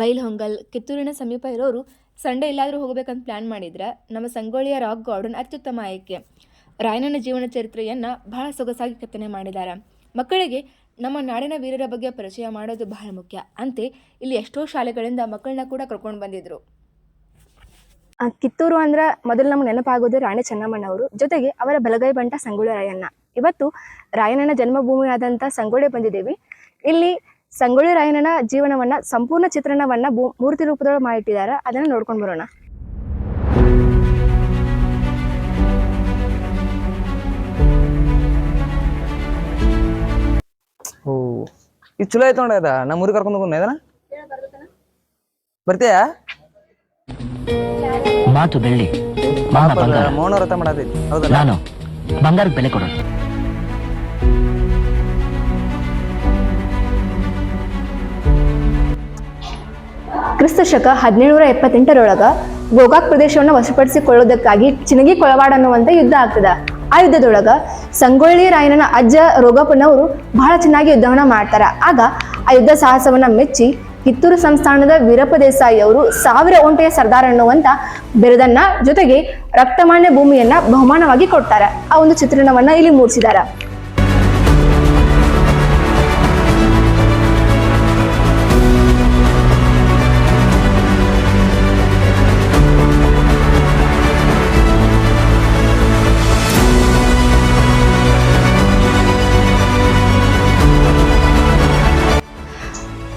ಬೈಲ್ಹೊಂಗಲ್, ಕಿತ್ತೂರಿನ ಸಮೀಪ ಇರೋರು ಸಂಡೇ ಎಲ್ಲಾದರೂ ಹೋಗಬೇಕಂತ ಪ್ಲ್ಯಾನ್ ಮಾಡಿದ್ರೆ ನಮ್ಮ ಸಂಗೊಳ್ಳಿಯ ರಾಕ್ ಗಾರ್ಡನ್ ಅತ್ಯುತ್ತಮ ಆಯ್ಕೆ. ರಾಯಣ್ಣನ ಜೀವನ ಚರಿತ್ರೆಯನ್ನು ಬಹಳ ಸೊಗಸಾಗಿ ಕೆತ್ತನೆ ಮಾಡಿದ್ದಾರೆ. ಮಕ್ಕಳಿಗೆ ನಮ್ಮ ನಾಡಿನ ವೀರರ ಬಗ್ಗೆ ಪರಿಚಯ ಮಾಡೋದು ಬಹಳ ಮುಖ್ಯ. ಅಂತೆ ಇಲ್ಲಿ ಎಷ್ಟೋ ಶಾಲೆಗಳಿಂದ ಮಕ್ಕಳನ್ನ ಕೂಡ ಕರ್ಕೊಂಡು ಬಂದಿದ್ರು. ಕಿತ್ತೂರು ಅಂದ್ರೆ ಮೊದಲು ನಮ್ಗೆ ನೆನಪಾಗೋದು ರಾಣಿ ಚೆನ್ನಮ್ಮಣ್ಣ ಅವರು ಜೊತೆಗೆ ಅವರ ಬಲಗೈ ಬಂಟ ಸಂಗೊಳ್ಳಿ ರಾಯಣ್ಣ. ಇವತ್ತು ರಾಯಣ್ಣನ ಜನ್ಮಭೂಮಿಯಾದಂಥ ಸಂಗೊಳ್ಳಿ ಬಂದಿದ್ದೀವಿ. ಇಲ್ಲಿ ಸಂಗೊಳ್ಳಿ ರಾಯಣ್ಣನ ಜೀವನವನ್ನ ಸಂಪೂರ್ಣ ಚಿತ್ರಣವನ್ನ ಭೂ- ಮೂರ್ತಿ ರೂಪದೊಳಗೆ ಮಾಡಿಟ್ಟಿದ್ದಾರೆ. ಅದನ್ನ ನೋಡ್ಕೊಂಡು ಬರೋಣ. ಓ ಇದು ಚಲೋ ಐತೆ ನೋಡ ಅದ. ನಮ್ಮ ಊರಿಗೆ ಕರ್ಕೊಂಡು ಹೋಗೋಣ ಇದನ್ನ? ಬರ್ತೀಯಾ? ಮಾತು ಬೆಳ್ಳಿ ಮೌನ ವ್ರತ ಹೌದಲ್ಲ? ನಾನು ಬಂಗಾರಕ್ಕೆ ಬೆಲೆ ಕೊಡೋದು. ಕ್ರಿಸ್ತ ಶಕ ಹದಿನೇಳುನೂರ ಎಪ್ಪತ್ತೆಂಟರೊಳಗ ಗೋಕಾಕ್ ಪ್ರದೇಶವನ್ನು ವಶಪಡಿಸಿಕೊಳ್ಳೋದಕ್ಕಾಗಿ ಚಿನಗಿ ಕೊಳವಾಡ ಅನ್ನುವಂಥ ಯುದ್ಧ ಆಗ್ತದ. ಆ ಯುದ್ಧದೊಳಗ ಸಂಗೊಳ್ಳಿ ರಾಯಣ್ಣನ ಅಜ್ಜ ರೋಗಪ್ಪನವರು ಬಹಳ ಚೆನ್ನಾಗಿ ಯುದ್ಧವನ್ನು ಮಾಡ್ತಾರ. ಆಗ ಆ ಯುದ್ಧ ಸಾಹಸವನ್ನ ಮೆಚ್ಚಿ ಕಿತ್ತೂರು ಸಂಸ್ಥಾನದ ವೀರಪ್ಪ ದೇಸಾಯಿ ಅವರು ಸಾವಿರ ಒಂಟೆಯ ಸರ್ದಾರ್ ಅನ್ನುವಂಥ ಬಿರುದನ್ನ ಜೊತೆಗೆ ರಕ್ತಮಾನ್ಯ ಭೂಮಿಯನ್ನ ಬಹುಮಾನವಾಗಿ ಕೊಡ್ತಾರೆ. ಆ ಒಂದು ಚಿತ್ರಣವನ್ನ ಇಲ್ಲಿ ಮೂಡಿಸಿದಾರ.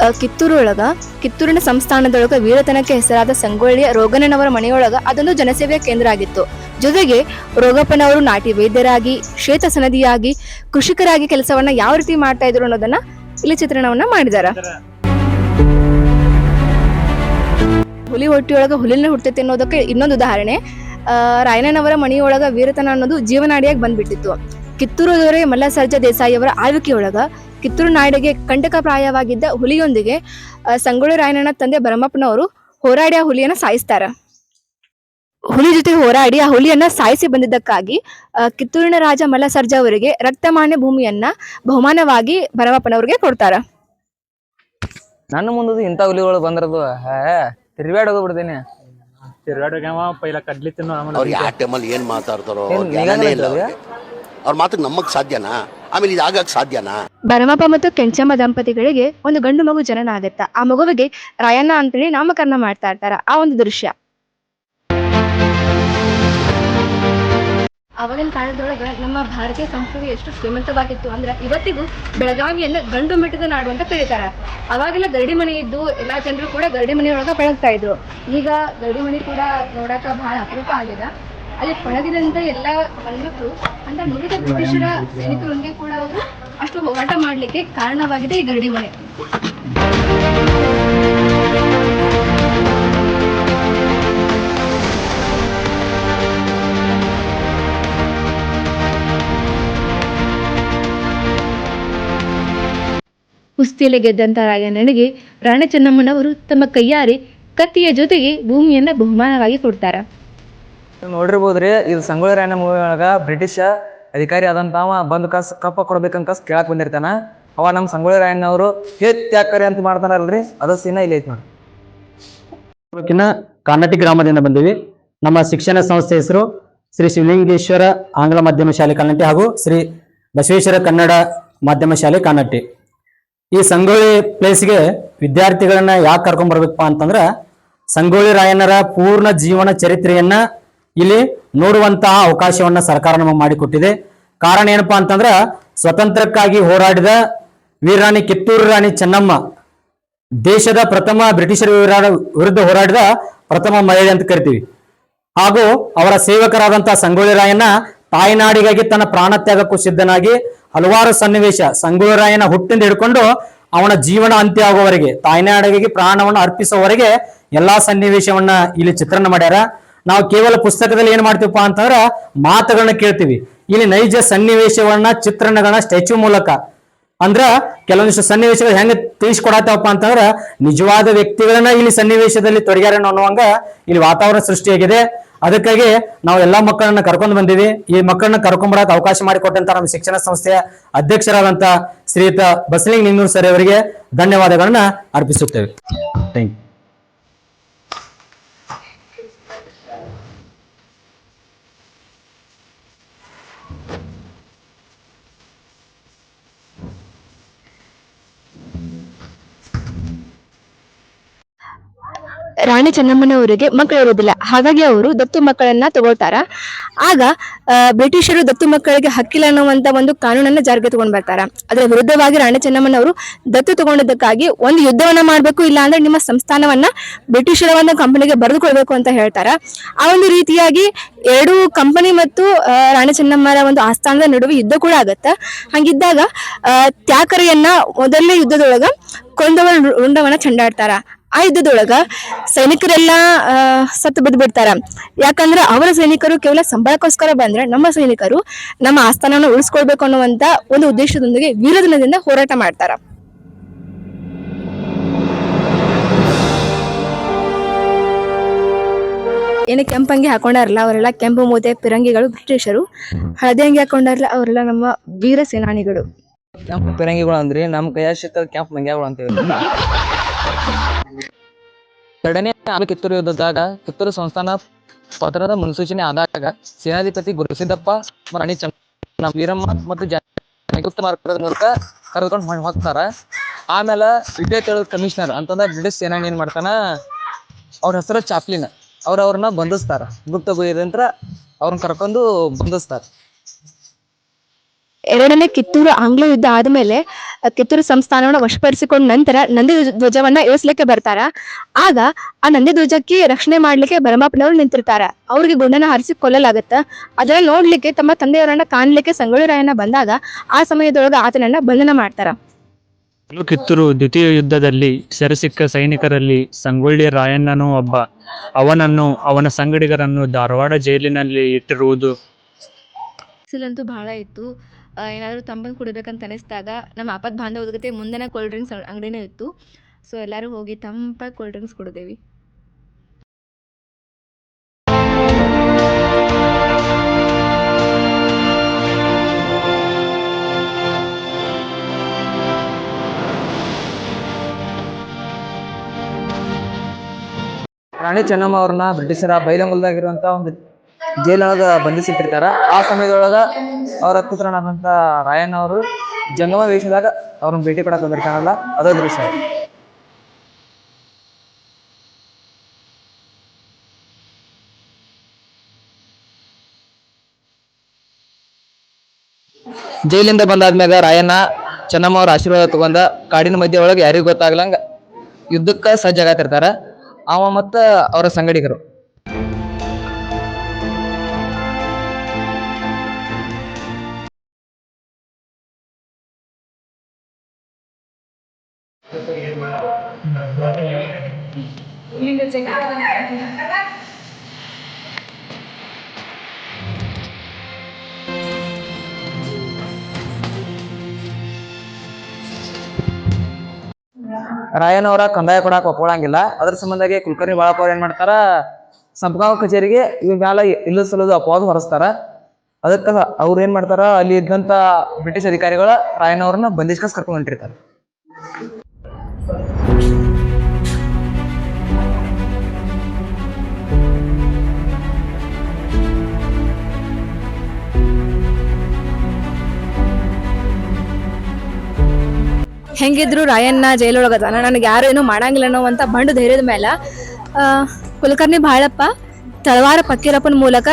ಆ, ಕಿತ್ತೂರು ಒಳಗ ಕಿತ್ತೂರಿನ ಸಂಸ್ಥಾನದೊಳಗ ವೀರತನಕ್ಕೆ ಹೆಸರಾದ ಸಂಗೊಳ್ಳಿಯ ರೋಗನನವರ ಮನೆಯೊಳಗ ಅದೊಂದು ಜನಸೇವೆಯ ಕೇಂದ್ರ ಆಗಿತ್ತು. ಜೊತೆಗೆ ರೋಗಪ್ಪನವರು ನಾಟಿ ವೈದ್ಯರಾಗಿ ಶ್ವೇತ ಸನದಿಯಾಗಿ ಕೃಷಿಕರಾಗಿ ಕೆಲಸವನ್ನ ಯಾವ ರೀತಿ ಮಾಡ್ತಾ ಇದ್ರು ಅನ್ನೋದನ್ನ ಇಲ್ಲಿ ಚಿತ್ರಣವನ್ನ ಮಾಡಿದಾರ. ಹುಲಿ ಹೊಟ್ಟಿಯೊಳಗ ಹುಲಿನ ಹುಟ್ಟೈತೆ ಅನ್ನೋದಕ್ಕೆ ಇನ್ನೊಂದು ಉದಾಹರಣೆ. ರಾಯಣ್ಣನವರ ಮನೆಯೊಳಗ ವೀರತನ ಅನ್ನೋದು ಜೀವನಾಡಿಯಾಗಿ ಬಂದ್ಬಿಟ್ಟಿತ್ತು. ಕಿತ್ತೂರು ದೊರೆ ಮಲ್ಲಸರ್ಜ ದೇಸಾಯಿಯವರ ಆಳ್ವಿಕೆಯೊಳಗ ಕಿತ್ತೂರು ನಾಡಿಗೆ ಕಂಟಕಪ್ರಾಯವಾಗಿದ್ದ ಹುಲಿಯೊಂದಿಗೆ ಆ, ಸಂಗೊಳ್ಳಿ ರಾಯಣ್ಣನ ತಂದೆ ಭರಮಪ್ಪನವರು ಹೋರಾಡಿ ಆ ಹುಲಿಯನ್ನ ಸಾಯಿಸ್ತಾರ. ಹುಲಿ ಜೊತೆ ಹೋರಾಡಿ ಆ ಹುಲಿಯನ್ನ ಸಾಯಿಸಿ ಬಂದಿದ್ದಕ್ಕಾಗಿ ಕಿತ್ತೂರಿನ ರಾಜ ಮಲ್ಲಸರ್ಜ ಅವರಿಗೆ ರಕ್ತಮಾನ್ಯ ಭೂಮಿಯನ್ನ ಬಹುಮಾನವಾಗಿ ಭರಮಪ್ಪನವ್ರಿಗೆ ಕೊಡ್ತಾರ. ನನ್ನ ಮುಂದದು ಇಂಥ ಹುಲಿಗಳು ಬಂದ್ರದು ಹೋಗ್ಬಿಡ್ತೀನಿ ತಿರ್ಗಾಡೋಗ್ಯಾವ ಪೈಲ ಕಡ್ಲಿ ತಿನ್ನು ಆಮೇಲೆ ಅವ್ರು ಯಾವ ಟೈಮಲ್ಲಿ ಏನ್ ಮಾತಾಡ್ತಾರೋ ಅವ್ರ್ ಮಾತಿಗೆ ನಮ್ಮಕ್ ಸಾಧ್ಯನಾ? ಆಮೇಲೆ ಇದು ಆಗಕ್ ಸಾಧ್ಯನಾ? ಭರಮಪ್ಪ ಮತ್ತು ಕೆಂಚಮ್ಮ ದಂಪತಿಗಳಿಗೆ ಒಂದು ಗಂಡು ಮಗು ಜನನ ಆಗತ್ತ ಆ ಮಗುವಿಗೆ ರಾಯಣ್ಣ ಅಂತೇಳಿ ನಾಮಕರಣ ಮಾಡ್ತಾ ಇರ್ತಾರ. ಆ ಒಂದು ದೃಶ್ಯ. ಆವಾಗಿನ ಕಾಲದೊಳಗೆ ನಮ್ಮ ಭಾರತೀಯ ಸಂಸ್ಕೃತಿ ಎಷ್ಟು ಶ್ರೀಮಂತವಾಗಿತ್ತು ಅಂದ್ರೆ ಇವತ್ತಿಗೂ ಬೆಳಗಾವಿಯನ್ನ ಗಂಡು ಮೆಟ್ಟದ ನಾಡು ಅಂತ ಕರೀತಾರೆ. ಅವಾಗೆಲ್ಲ ಗರಡಿ ಮನೆ ಇದ್ದು ಎಲ್ಲಾ ಜನರು ಕೂಡ ಗರಡಿ ಮನೆಯೊಳಗ ಬೆಳಗ್ತಾ ಇದ್ರು. ಈಗ ಗರಡಿ ಮನೆ ಕೂಡ ನೋಡಾಕ ಬಹಳ ಅಪರೂಪ ಆಗಿದೆ. ಅಲ್ಲಿ ಪಳಗಿದಂತ ಎಲ್ಲ ಗಂಡ್ಮಕ್ಳು ಅಂತ ನುರಿತ ಬ್ರಿಟಿಷರ ಸೈನಿಕರೊಂದಿಗೆ ಕೂಡ ಅವರು ಅಷ್ಟು ಹೋರಾಟ ಮಾಡ್ಲಿಕ್ಕೆ ಕಾರಣವಾಗಿದೆ ಈ ಗರಡಿ ಮನೆ. ಕುಸ್ತಿಯಲ್ಲಿ ಗೆದ್ದಂತ ರಾಯಣ್ಣನಿಗೆ ರಾಣಿ ಚೆನ್ನಮ್ಮನವರು ತಮ್ಮ ಕೈಯಾರೆ ಕತ್ತಿಯ ಜೊತೆಗೆ ಭೂಮಿಯನ್ನ ಬಹುಮಾನವಾಗಿ ಕೊಡ್ತಾರ. ನೋಡಿರ್ಬೋದ್ರಿ, ಇದು ಸಂಗೊಳ್ಳಿ ರಾಯಣ್ಣ ಮೂವಿ ಒಳಗ ಬ್ರಿಟಿಷ್ ಅಧಿಕಾರಿ ಆದಂತಾವ ಬಂದು ಕಸ್ ಕಪ್ಪ ಕೊಡ್ಬೇಕಂತ ಕಸ್ ಕೇಳಕ್ ಬಂದಿರ್ತಾನ. ಅವ ನಮ್ಮ ಸಂಗೊಳ್ಳಿ ರಾಯಣ್ಣ ಅವರು ಯಾಕರಿ ಅಂತ ಮಾಡ್ತಾರಲ್ರಿ ಅದು ಸೀನ ಇಲ್ಲಿ ಐತಿ ನೋಡಿ ತಾಲೂಕಿನ ಗ್ರಾಮದಿಂದ ಬಂದಿವಿ. ನಮ್ಮ ಶಿಕ್ಷಣ ಸಂಸ್ಥೆ ಹೆಸರು ಶ್ರೀ ಶಿವಲಿಂಗೇಶ್ವರ ಆಂಗ್ಲ ಮಾಧ್ಯಮ ಶಾಲೆ ಕಾನಟ್ಟಿ ಹಾಗೂ ಶ್ರೀ ಬಸವೇಶ್ವರ ಕನ್ನಡ ಮಾಧ್ಯಮ ಶಾಲೆ ಕಾನಟ್ಟಿ ಈ ಸಂಗೊಳ್ಳಿ ಪ್ಲೇಸ್ಗೆ ವಿದ್ಯಾರ್ಥಿಗಳನ್ನ ಯಾಕೆ ಕರ್ಕೊಂಡ್ ಬರ್ಬೇಕಪ್ಪ ಅಂತಂದ್ರ, ಸಂಗೊಳ್ಳಿ ರಾಯಣ್ಣರ ಪೂರ್ಣ ಜೀವನ ಚರಿತ್ರೆಯನ್ನ ಇಲ್ಲಿ ನೋಡುವಂತಹ ಅವಕಾಶವನ್ನ ಸರ್ಕಾರ ನಮಗೆ ಮಾಡಿಕೊಟ್ಟಿದೆ. ಕಾರಣ ಏನಪ್ಪಾ ಅಂತಂದ್ರ ಸ್ವತಂತ್ರಕ್ಕಾಗಿ ಹೋರಾಡಿದ ವೀರರಾಣಿ ಕಿತ್ತೂರು ರಾಣಿ ಚೆನ್ನಮ್ಮ, ದೇಶದ ಪ್ರಥಮ ಬ್ರಿಟಿಷರ ವಿರ- ವಿರುದ್ಧ ಹೋರಾಡಿದ ಪ್ರಥಮ ಮಹಿಳೆ ಅಂತ ಕರಿತೀವಿ. ಹಾಗೂ ಅವರ ಸೇವಕರಾದಂತಹ ಸಂಗೊಳ್ಳಿ ರಾಯಣ್ಣ ತಾಯಿನಾಡಿಗಾಗಿ ತನ್ನ ಪ್ರಾಣ ತ್ಯಾಗಕ್ಕೂ ಸಿದ್ಧನಾಗಿ ಹಲವಾರು ಸನ್ನಿವೇಶ ಸಂಗೊಳ್ಳಿ ರಾಯನ ಹುಟ್ಟಿಂದ ಹಿಡ್ಕೊಂಡು ಅವನ ಜೀವನ ಅಂತ್ಯ ಆಗುವವರೆಗೆ, ತಾಯ್ನಾಡಿಗಾಗಿ ಪ್ರಾಣವನ್ನು ಅರ್ಪಿಸುವವರೆಗೆ ಎಲ್ಲಾ ಸನ್ನಿವೇಶವನ್ನ ಇಲ್ಲಿ ಚಿತ್ರಣ ಮಾಡ್ಯಾರ. ನಾವು ಕೇವಲ ಪುಸ್ತಕದಲ್ಲಿ ಏನ್ ಮಾಡ್ತೀವಪ್ಪ ಅಂತಂದ್ರ ಮಾತುಗಳನ್ನ ಕೇಳ್ತೀವಿ. ಇಲ್ಲಿ ನೈಜ ಸನ್ನಿವೇಶವನ್ನ ಚಿತ್ರಣಗಳನ್ನ, ಸ್ಟ್ಯಾಚ್ಯೂ ಮೂಲಕ. ಅಂದ್ರ ಕೆಲವೊಂದಿಷ್ಟು ಸನ್ನಿವೇಶಗಳು ಹೆಂಗ ತಿಳಿಸ್ಕೊಡತ್ತವಪ್ಪ ಅಂತಂದ್ರ ನಿಜವಾದ ವ್ಯಕ್ತಿಗಳನ್ನ ಇಲ್ಲಿ ಸನ್ನಿವೇಶದಲ್ಲಿ ತೊಡಗ್ಯಾರ ಅನ್ನುವಂಗ ಇಲ್ಲಿ ವಾತಾವರಣ ಸೃಷ್ಟಿಯಾಗಿದೆ. ಅದಕ್ಕಾಗಿ ನಾವು ಎಲ್ಲಾ ಮಕ್ಕಳನ್ನ ಕರ್ಕೊಂಡು ಬಂದಿವಿ. ಈ ಮಕ್ಕಳನ್ನ ಕರ್ಕೊಂಡ್ ಬರಕ್ ಅವಕಾಶ ಮಾಡಿಕೊಟ್ಟಂತ ನಮ್ಮ ಶಿಕ್ಷಣ ಸಂಸ್ಥೆಯ ಅಧ್ಯಕ್ಷರಾದಂತ ಶ್ರೀಯುತ ಬಸಲಿಂಗ್ ನಿಂಗೂರ್ ಸರ್ ಅವರಿಗೆ ಧನ್ಯವಾದಗಳನ್ನ ಅರ್ಪಿಸುತ್ತೇವೆ. ಥ್ಯಾಂಕ್ ಯು ರಾಣಿ ಚೆನ್ನಮ್ಮನವರಿಗೆ ಮಕ್ಕಳು ಇರೋದಿಲ್ಲ ಹಾಗಾಗಿ ಅವರು ದತ್ತು ಮಕ್ಕಳನ್ನ ತಗೊಳ್ತಾರ. ಆಗ ಬ್ರಿಟಿಷರು ದತ್ತು ಮಕ್ಕಳಿಗೆ ಹಕ್ಕಿಲ್ಲ ಅನ್ನುವಂತ ಒಂದು ಕಾನೂನನ್ನ ಜಾರಿಗೆ ತಗೊಂಡ್ ಬರ್ತಾರ. ಅದರ ವಿರುದ್ಧವಾಗಿ ರಾಣಿ ಚೆನ್ನಮ್ಮನವರು ದತ್ತು ತಗೊಂಡಿದ್ದಕ್ಕಾಗಿ ಒಂದು ಯುದ್ಧವನ್ನ ಮಾಡ್ಬೇಕು, ಇಲ್ಲ ಅಂದ್ರೆ ನಿಮ್ಮ ಸಂಸ್ಥಾನವನ್ನ ಬ್ರಿಟಿಷರ ಒಂದು ಕಂಪನಿಗೆ ಬರೆದುಕೊಳ್ಬೇಕು ಅಂತ ಹೇಳ್ತಾರ. ಆ ಒಂದು ರೀತಿಯಾಗಿ ಎರಡು ಕಂಪನಿ ಮತ್ತು ರಾಣಿ ಚೆನ್ನಮ್ಮರ ಒಂದು ಆಸ್ಥಾನದ ನಡುವೆ ಯುದ್ಧ ಕೂಡ ಆಗತ್ತ. ಹಂಗಿದ್ದಾಗ ತ್ಯಾಕರೆಯನ್ನ ಮೊದಲನೇ ಯುದ್ಧದೊಳಗ ಕೊಂದವರ ರುಂಡವನ್ನ ಚಂಡಾಡ್ತಾರ. ಆ ಯುದ್ಧದೊಳಗ ಸೈನಿಕರೆಲ್ಲ ಸತ್ತು ಬಿದ್ದು ಬಿಡ್ತಾರ ಯಾಕಂದ್ರೆ ಅವರ ಸೈನಿಕರು ಕೇವಲ ಸಂಬಳಕ್ಕೋಸ್ಕರ ಬಂದ್ರೆ ನಮ್ಮ ಸೈನಿಕರು ನಮ್ಮ ಆಸ್ಥಾನವನ್ನು ಉಳಿಸ್ಕೊಳ್ಬೇಕು ಅನ್ನುವಂತ ಒಂದು ಉದ್ದೇಶದೊಂದಿಗೆ ವೀರದಿನದಿಂದ ಹೋರಾಟ ಮಾಡ್ತಾರ. ಏನು ಕೆಂಪು ಅಂಗಿ ಹಾಕೊಂಡಾರಲ್ಲ, ಅವರೆಲ್ಲ ಕೆಂಪು ಮೂತೆ, ಪಿರಂಗಿಗಳು, ಬ್ರಿಟಿಷರು. ಹಳದಿ ಅಂಗಿ ಹಾಕೊಂಡಾರಲ್ಲ, ಅವರೆಲ್ಲ ನಮ್ಮ ವೀರ ಸೇನಾನಿಗಳು. ಕೆಂಪು ಪಿರಂಗಿಗಳು ಅಂದ್ರೆ ನಮ್ಮ ಕೈಯಾಶಿತ ಕೆಂಪು ಮಂಗ್ಯಾಗಳು ಅಂತೀವಿ ಎರಡನೇ ಆಮೇಲೆ ಕಿತ್ತೂರು ಯುದ್ಧದಾಗ ಕಿತ್ತೂರು ಸಂಸ್ಥಾನ ಪತ್ರದ ಮುನ್ಸೂಚನೆ ಆದಾಗ ಸೇನಾಧಿಪತಿ ಗುರುಸಿದ್ದಪ್ಪ, ರಾಣಿ ಚಂದ್ರ ವೀರಮ್ಮ ಮತ್ತು ಗುಪ್ತ ಮಾರ್ಗದ ಮೂಲಕ ಕರೆದುಕೊಂಡು ಹೋಗ್ತಾರ. ಆಮೇಲೆ ವಿಜಯ್ ಕಮಿಷನರ್ ಅಂತಂದ್ರೆ ಬ್ರಿಟಿಷ್ ಸೇನಾನಿ ಏನ್ ಮಾಡ್ತಾನ? ಅವ್ರ ಹೆಸರು ಚಾಪ್ಲಿನ್. ಅವ್ರ ಅವ್ರನ್ನ ಬಂಧಿಸ್ತಾರ. ಗುಪ್ತ ಗುರಿಯಂತ್ರ ಅವ್ರನ್ನ ಕರ್ಕೊಂಡು ಬಂಧಿಸ್ತಾರ. ಎರಡನೇ ಕಿತ್ತೂರು ಆಂಗ್ಲ ಯುದ್ಧ ಆದ್ಮೇಲೆ ಕಿತ್ತೂರು ಸಂಸ್ಥಾನವನ್ನ ವಶಪಡಿಸಿಕೊಂಡ ನಂತರ ನಂದಿ ಧ್ವಜವನ್ನ ಇಳಿಸ್ಲಿಕ್ಕೆ ಬರ್ತಾರ. ಆಗ ಆ ನಂದಿ ಧ್ವಜಕ್ಕೆ ರಕ್ಷಣೆ ಮಾಡ್ಲಿಕ್ಕೆ ಭರಮಪ್ಪನವರು ನಿಂತಿರ್ತಾರ. ಅವ್ರಿಗೆ ಗುಂಡನ ಹಾರಿಸಿ ಕೊಲ್ಲಲಾಗತ್ತ. ಅದನ್ನ ನೋಡ್ಲಿಕ್ಕೆ ತಮ್ಮ ತಂದೆಯವರನ್ನ ಕಾಣ್ಲಿಕ್ಕೆ ಸಂಗೊಳ್ಳಿ ರಾಯಣ್ಣ ಬಂದಾಗ ಆ ಸಮಯದೊಳಗ ಆತನನ್ನ ಬಂಧನ ಮಾಡ್ತಾರ. ಕಿತ್ತೂರು ದ್ವಿತೀಯ ಯುದ್ಧದಲ್ಲಿ ಸೆರೆಸಿಕ್ಕ ಸೈನಿಕರಲ್ಲಿ ಸಂಗೊಳ್ಳಿ ರಾಯಣ್ಣನೂ ಒಬ್ಬ. ಅವನನ್ನು ಅವನ ಸಂಗಡಿಗರನ್ನು ಧಾರವಾಡ ಜೈಲಿನಲ್ಲಿ ಇಟ್ಟಿರುವುದು. ಬಿಸಿಲಂತೂ ಬಹಳ ಇತ್ತು. ಏನಾದರೂ ತಂಬನ್ ಕುಡಿಬೇಕಂತ ಅನಿಸ್ದಾಗ ನಮ್ಮ ಆಪದ ಬಾಂಧವ್ರ ಜೊತೆ ಮುಂದೆನೆ ಕೋಲ್ಡ್ ಡ್ರಿಂಕ್ಸ್ ಅಂಗಡಿನೇ ಇತ್ತು. ಸೊ ಎಲ್ಲರೂ ಹೋಗಿ ತಂಪಾಗಿ ಕೋಲ್ಡ್ ಡ್ರಿಂಕ್ಸ್ ಕುಡಿದೇವಿ. ರಾಣಿ ಚೆನ್ನಮ್ಮ ಅವ್ರನ್ನ ಬ್ರಿಟಿಷರ ಬೈಲಂಗುಲ್ದಾಗಿರುವಂತ ಒಂದು ಜೈಲೊಳಗ ಬಂಧಿಸಿಟ್ಟಿರ್ತಾರ. ಆ ಸಮಯದೊಳಗ ಅವ್ರ ಪುತ್ರನಾದಂತ ರಾಯಣ್ಣ ಅವರು ಜಂಗಮ ವೇಷದಾಗ ಅವ್ರನ್ನ ಭೇಟಿ ಕೊಡಕ್ಕೆ ಬಂದಿರ್ತಾರಲ್ಲ, ಅದೋ ದೃಶ್ಯ. ಜೈಲಿಂದ ಬಂದಾದ್ಮ್ಯಾಗ ರಾಯಣ್ಣ ಚೆನ್ನಮ್ಮ ಅವ್ರ ಆಶೀರ್ವಾದ ತಗೊಂಡ ಕಾಡಿನ ಮಧ್ಯೆ ಒಳಗೆ ಯಾರಿಗೂ ಗೊತ್ತಾಗ್ಲಂಗ ಯುದ್ಧಕ್ಕೆ ಸಜ್ಜಾಗತ್ತಿರ್ತಾರ ಅವ ಮತ್ತು ಅವರ ಸಂಗಡಿಗರು. ರಾಯನ್ ಅವರ ಕಂದಾಯ ಕೊಡಾಕ ಒಪ್ಪಳಂಗಿಲ್ಲ. ಅದ್ರ ಸಂಬಂಧಾಗಿ ಕುಲಕರ್ಣಿ ಬಾಳಪ್ಪ ಅವ್ರು ಏನ್ ಮಾಡ್ತಾರ? ಸಂಪಗಾಂವ್ ಕಚೇರಿಗೆ ಇವ್ ಮ್ಯಾಲ ಇಲ್ಲ ಸಲದ ಅಪವಾದ ಹೊರಸ್ತಾರ. ಅದಕ್ಕ ಅವ್ರು ಏನ್ ಮಾಡ್ತಾರ? ಅಲ್ಲಿ ಇದ್ದಂತ ಬ್ರಿಟಿಷ್ ಅಧಿಕಾರಿಗಳ ರಾಯನ್ ಅವ್ರನ್ನ ಬಂಧಿಸ್ಕಸ್ ಕರ್ಕೊಂಡ್ ಹೊಂಟಿರ್ತಾರ. ಹೆಂಗಿದ್ರು ರಾಯಣ್ಣ ಜೈಲೊಳಗದ ನನಗೆ ಯಾರು ಏನೂ ಮಾಡಂಗಿಲ್ಲ ಅಂತ ಬಂಡು ಧೈರ್ಯದ ಮೇಲೆ ಕುಲಕರ್ಣಿ ಬಾಳಪ್ಪ ತಳವಾರ ಪಕ್ಕೀರಪ್ಪನ ಮೂಲಕ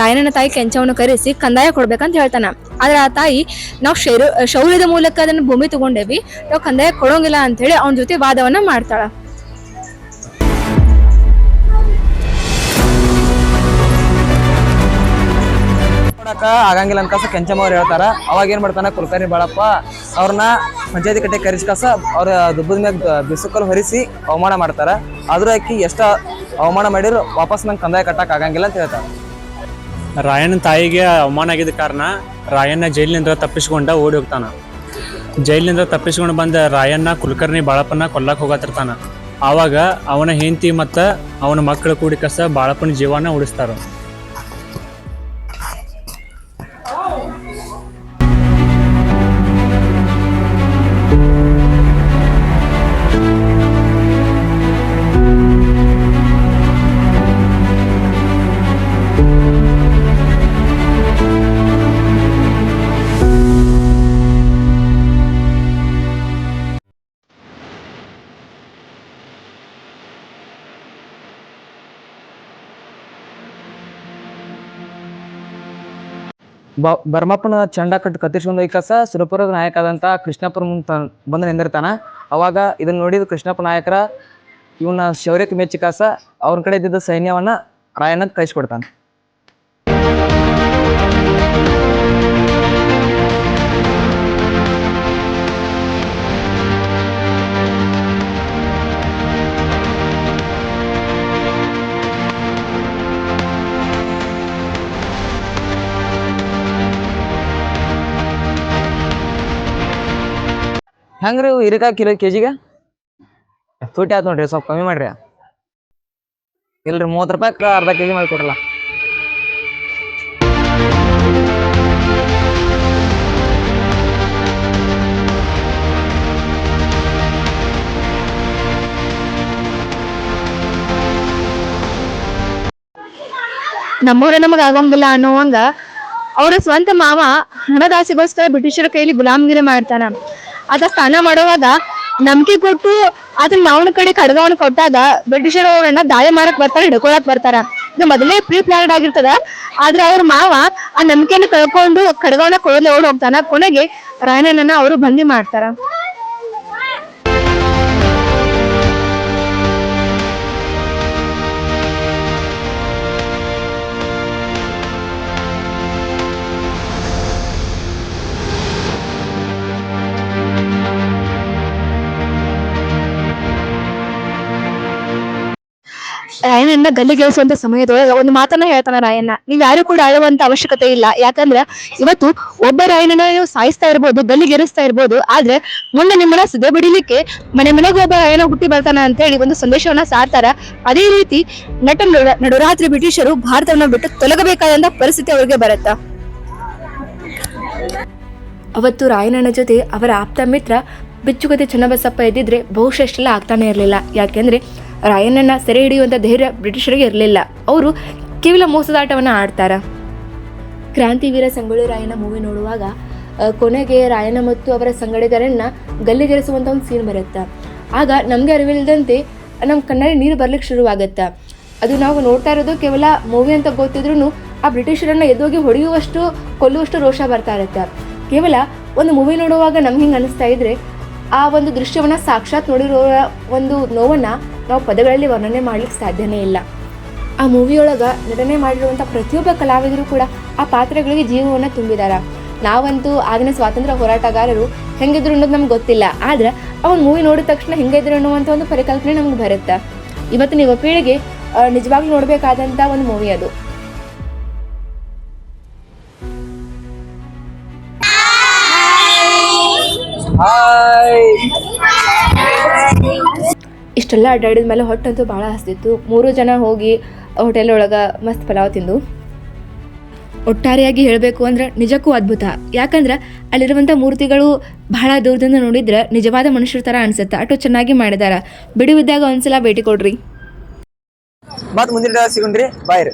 ರಾಯಣ್ಣನ ತಾಯಿ ಕೆಂಚವನ್ನು ಕರೆಸಿ ಕಂದಾಯ ಕೊಡ್ಬೇಕಂತ ಹೇಳ್ತಾನ. ಆದ್ರೆ ಆ ತಾಯಿ ನಾವು ಶೌರ್ಯ ಶೌರ್ಯದ ಮೂಲಕ ಅದನ್ನ ಭೂಮಿ ತಗೊಂಡೇವಿ, ನಾವು ಕಂದಾಯ ಕೊಡೋಂಗಿಲ್ಲ ಅಂತ ಹೇಳಿ ಅವನ ಜೊತೆ ವಾದವನ್ನ ಮಾಡ್ತಾಳ. ಆಗಂಗಿಲ್ಲ ಅನ್ಕಾಸ ಕೆಂಚಮ್ಮ ಅವ್ರು ಹೇಳ್ತಾರ. ಅವಾಗ ಏನ್ ಮಾಡ್ತಾನ, ಕುಲಕರ್ಣಿ ಬಾಳಪ್ಪ, ಅವ್ರನ್ನ ಪಂಚಾಯತಿ ಕಟ್ಟೆ ಕರೆಸ್ಕಾಸ ಅವ್ರ ದುಬ್ಬದ ಮ್ಯಾಗ ಬಿಸುಕಲ್ ಹೊರಿಸಿ ಅವಮಾನ ಮಾಡ್ತಾರ. ಅದ್ರ ಆಕಿ ಎಷ್ಟ ಅವಮಾನ ಮಾಡಿದ್ರು, ವಾಪಸ್ ನಂಗೆ ಕಂದಾಯ ಕಟ್ಟಕ್ಕೆ ಆಗಂಗಿಲ್ಲ ಅಂತ ಹೇಳ್ತಾರೆ. ರಾಯನ ತಾಯಿಗೆ ಅವಮಾನ ಆಗಿದ್ದ ಕಾರಣ ರಾಯಣ್ಣ ಜೈಲಿನಿಂದ ತಪ್ಪಿಸ್ಕೊಂಡ ಓಡಿ ಹೋಗ್ತಾನ. ಜೈಲಿನಿಂದ ತಪ್ಪಿಸ್ಕೊಂಡು ಬಂದ ರಾಯಣ್ಣ ಕುಲಕರ್ಣಿ ಬಾಳಪ್ಪನ ಕೊಲ್ಲಕ್ಕೆ ಹೋಗತ್ತಿರ್ತಾನ ಆವಾಗ ಅವನ ಹೆಂಡತಿ ಮತ್ತು ಅವನ ಮಕ್ಕಳು ಕೂಡಿ ಕಸ ಬಾಳಪ್ಪನ ಜೀವನ ಉಳಿಸ್ತಾರ ಬ ಬರ್ಮಪ್ಪನ ಚಂಡ ಕಟ್ಟು ಕತ್ತಿಸ್ಕೊಂಡು ಕಸ, ಸುರಪುರದ ನಾಯಕ ಆದಂಥ ಕೃಷ್ಣಪ್ಪನ ಮುಂದೆ ಬಂದು ನಿಂದಿರ್ತಾನ. ಅವಾಗ ಇದನ್ನ ನೋಡಿದ ಕೃಷ್ಣಪ್ಪ ನಾಯಕರ, ಇವನ ಶೌರ್ಯಕ್ಕೆ ಮೆಚ್ಚಿ ಕಾಸ, ಅವ್ರ ಕಡೆ ಇದ್ದಿದ್ದ ಸೈನ್ಯವನ್ನು ರಾಯಣ್ಣಗೆ ಕಳಿಸ್ಕೊಡ್ತಾನೆ. ಹೆಂಗ್ರಿ ಇವು ಹಿರಿಕಾಯಿ ಕಿಲೋ ಕೆ ಜಿಗೆ ಆಯ್ತು ನೋಡ್ರಿ ಸ್ವಲ್ಪ ಕಮ್ಮಿ ಮಾಡ್ರಿ. ಇಲ್ರಿ ಮೂವತ್ತು ರೂಪಾಯಿ ಅರ್ಧ ಕೆ ಜಿ ಮಾಡಿ ಕೊಡಲ್ಲ ನಮ್ಮವ್ರೆ ನಮಗ್ ಆಗಂಗಿಲ್ಲ ಅನ್ನೋವಂಗ, ಅವರ ಸ್ವಂತ ಮಾವ ಹಣದಾಸೆಗೋಸ್ಕರ ಬ್ರಿಟಿಷರ ಕೈಲಿ ಗುಲಾಮಗಿರಿ ಮಾಡ್ತಾನ. ಆತ ಸ್ನಾನ ಮಾಡೋವಾಗ ನಂಬಿಕೆ ಕೊಟ್ಟು ಅದನ್ನ ಮಾವನ ಕಡೆ ಖಡ್ಗವನ್ನ ಕೊಟ್ಟಾಗ ಬ್ರಿಟಿಷರ್ ಅವ್ರನ್ನ ದಾಳಿ ಮಾರಕ್ ಬರ್ತಾರ, ಹಿಡ್ಕೊಳಕ್ ಬರ್ತಾರ. ಇದು ಮೊದಲೇ ಪ್ರೀ ಪ್ಲಾನ್ಡ್ ಆಗಿರ್ತದ. ಆದ್ರೆ ಅವ್ರ ಮಾವ ಆ ನಂಬಿಕೆನ ಕಳ್ಕೊಂಡು ಕಡಗವನ್ನ ಕೊಡೋದ್ ಓಡ್ ಹೋಗ್ತಾನ. ಕೊನೆಗೆ ರಾಯಣ್ಣನ ಅವರು ಬಂದಿ ಮಾಡ್ತಾರ. ರಾಯಣ್ಣನ ಗಲ್ಲಿಗೇರಿಸುವಂತ ಸಮಯದೊಳಗೆ ಒಂದು ಮಾತನ್ನ ಹೇಳ್ತಾನ ರಾಯಣ್ಣ. ನೀವ್ ಯಾರು ಕೂಡ ಅಳುವಂತ ಅವಶ್ಯಕತೆ ಇಲ್ಲ. ಯಾಕಂದ್ರೆ ಇವತ್ತು ಒಬ್ಬ ರಾಯಣ್ಣನ ನೀವು ಸಾಯಿಸ್ತಾ ಇರ್ಬೋದು ಗಲ್ಲಿಗೇರಿಸ್ತಾ ಇರ್ಬೋದು, ಆದ್ರೆ ಮುಂದೆ ನಿಮ್ಮನ್ನ ಸದೆ ಬಿಡಿಲಿಕ್ಕೆ ಮನೆ ಮನೆಗೆ ಒಬ್ಬ ರಾಯಣ್ಣ ಹುಟ್ಟಿ ಬರ್ತಾನ ಅಂತ ಹೇಳಿ ಒಂದು ಸಂದೇಶವನ್ನ ಸಾರ್ತಾರ. ಅದೇ ರೀತಿ ನಟ ನಡು- ನಡುರಾತ್ರಿ ಬ್ರಿಟಿಷರು ಭಾರತವನ್ನ ಬಿಟ್ಟು ತೊಲಗಬೇಕಾದಂತ ಪರಿಸ್ಥಿತಿ ಅವ್ರಿಗೆ ಬರುತ್ತಾ. ಅವತ್ತು ರಾಯಣ್ಣನ ಜೊತೆ ಅವರ ಆಪ್ತ ಮಿತ್ರ ಬಿಚ್ಚುಗತೆ ಚನ್ನಬಸಪ್ಪ ಇದ್ದಿದ್ರೆ ಬಹುಶಃ ಇಷ್ಟೆಲ್ಲ ಆಗ್ತಾನೆ ಇರಲಿಲ್ಲ. ಯಾಕೆಂದ್ರೆ ರಾಯಣ್ಣನ ಸೆರೆ ಹಿಡಿಯುವಂಥ ಧೈರ್ಯ ಬ್ರಿಟಿಷರಿಗೆ ಇರಲಿಲ್ಲ. ಅವರು ಕೇವಲ ಮೋಸದಾಟವನ್ನು ಆಡ್ತಾರ. ಕ್ರಾಂತಿವೀರ ಸಂಗೊಳ್ಳಿ ರಾಯಣ್ಣ ಮೂವಿ ನೋಡುವಾಗ ಕೊನೆಗೆ ರಾಯಣ್ಣ ಮತ್ತು ಅವರ ಸಂಗಡಿಗರನ್ನ ಗಲ್ಲಿಗೇರಿಸುವಂಥ ಒಂದು ಸೀನ್ ಬರುತ್ತೆ. ಆಗ ನಮಗೆ ಅರಿವಿಲ್ಲದಂತೆ ನಮ್ಮ ಕಣ್ಣಲ್ಲಿ ನೀರು ಬರ್ಲಿಕ್ಕೆ ಶುರುವಾಗುತ್ತೆ. ಅದು ನಾವು ನೋಡ್ತಾ ಇರೋದು ಕೇವಲ ಮೂವಿ ಅಂತ ಗೊತ್ತಿದ್ರೂ ಆ ಬ್ರಿಟಿಷರನ್ನ ಎದ್ದೋಗಿ ಹೊಡೆಯುವಷ್ಟು, ಕೊಲ್ಲುವಷ್ಟು ರೋಷ ಬರ್ತಾ ಇರುತ್ತೆ. ಕೇವಲ ಒಂದು ಮೂವಿ ನೋಡುವಾಗ ನಮ್ಗೆ ಹಿಂಗೆ ಅನಿಸ್ತಾ ಇದ್ರೆ ಆ ಒಂದು ದೃಶ್ಯವನ್ನು ಸಾಕ್ಷಾತ್ ನೋಡಿರೋ ಒಂದು ನೋವನ್ನು ನಾವು ಪದಗಳಲ್ಲಿ ವರ್ಣನೆ ಮಾಡ್ಲಿಕ್ಕೆ ಸಾಧ್ಯನೇ ಇಲ್ಲ. ಆ ಮೂವಿಯೊಳಗೆ ನಟನೆ ಮಾಡಿರುವಂಥ ಪ್ರತಿಯೊಬ್ಬ ಕಲಾವಿದರು ಕೂಡ ಆ ಪಾತ್ರಗಳಿಗೆ ಜೀವವನ್ನು ತುಂಬಿದಾರ. ನಾವಂತೂ ಆಗಿನ ಸ್ವಾತಂತ್ರ್ಯ ಹೋರಾಟಗಾರರು ಹೆಂಗಿದ್ರು ಅನ್ನೋದು ನಮ್ಗೆ ಗೊತ್ತಿಲ್ಲ. ಆದ್ರೆ ಅವನ ಮೂವಿ ನೋಡಿದ ತಕ್ಷಣ ಹೆಂಗಿದ್ರು ಅನ್ನುವಂಥ ಒಂದು ಪರಿಕಲ್ಪನೆ ನಮ್ಗೆ ಬರುತ್ತೆ. ಇವತ್ತಿನ ಯುವ ಪೀಳಿಗೆ ನಿಜವಾಗ್ಲೂ ನೋಡಬೇಕಾದಂಥ ಒಂದು ಮೂವಿ ಅದು. ಇಷ್ಟೆಲ್ಲ ಅಡ್ಡಾಡಿದ ಮೇಲೆ ಹೊಟ್ಟಂತೂ ಭಾಳ ಹಸ್ತಿತ್ತು ಮೂರು ಜನ ಹೋಗಿ ಹೋಟೆಲ್ ಒಳಗೆ ಮಸ್ತ್ ಪಲಾವ್ ತಿಂದು. ಒಟ್ಟಾರೆಯಾಗಿ ಹೇಳಬೇಕು ಅಂದ್ರೆ ನಿಜಕ್ಕೂ ಅದ್ಭುತ. ಯಾಕಂದ್ರೆ ಅಲ್ಲಿರುವಂಥ ಮೂರ್ತಿಗಳು ಬಹಳ ದೂರದಿಂದ ನೋಡಿದ್ರೆ ನಿಜವಾದ ಮನುಷ್ಯರ ಥರ ಅನ್ಸುತ್ತೆ. ಅಟು ಚೆನ್ನಾಗಿ ಮಾಡಿದಾರ. ಬಿಡುವಿದ್ದಾಗ ಒಂದ್ಸಲ ಭೇಟಿ ಕೊಡ್ರಿ. ಮತ್ತೆ ಮುಂದಿನ ಸಿಗೋಣ್ರಿ. ಬಾಯ್ ರೀ.